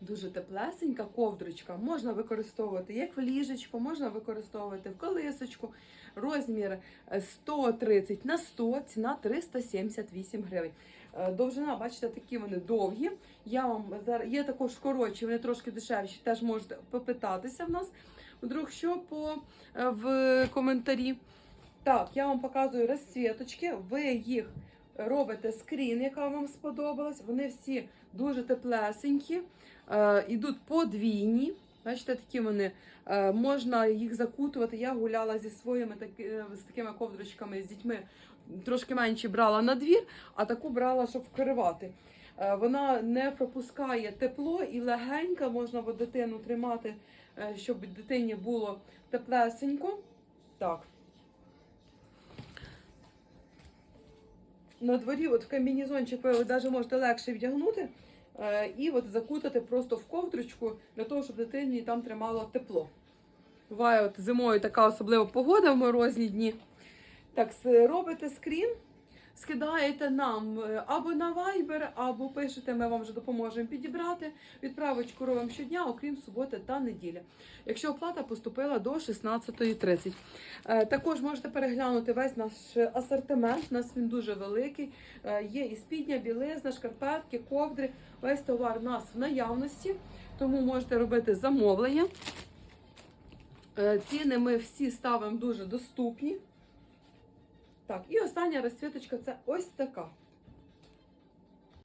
Дуже теплесенька ковдрочка. Можна використовувати як в ліжечку, можна використовувати в колисочку. Розмір е, 130 на 100, ціна 378 гривень. Е, Довжина, бачите, такі вони довгі. Я вам зараз є також коротші, вони трошки дешевші. Теж можете попитатися в нас. Вдруг що по е, в коментарі. Так, я вам показую розсвіточки. Ви їх робите скрін, яка вам сподобалась. Вони всі дуже теплесенькі, е, ідуть подвійні. Бачите, такі вони е, можна їх закутувати. Я гуляла зі своїми е, з такими ковдрочками з дітьми. Трошки менші брала на двір, а таку брала, щоб вкривати. Вона не пропускає тепло і легенька, можна дитину тримати, щоб дитині було теплесенько. Так. На дворі, от в комбінезончик ви навіть можете легше вдягнути е, і от закутати просто в ковдрочку для того, щоб дитині там тримало тепло. Буває от зимою така особлива погода в морозні дні. Так, робите скрін, скидаєте нам е, або на Viber, або пишете, ми вам вже допоможемо підібрати. Відправочку робимо щодня, окрім суботи та неділі. Якщо оплата поступила до 16.30. Е, Також можете переглянути весь наш асортимент. У нас він дуже великий. Е, Є і спідня, білизна, шкарпетки, ковдри. Весь товар у нас в наявності, тому можете робити замовлення. Ціни ми всі ставимо дуже доступні. Так, і остання розцвіточка це ось така.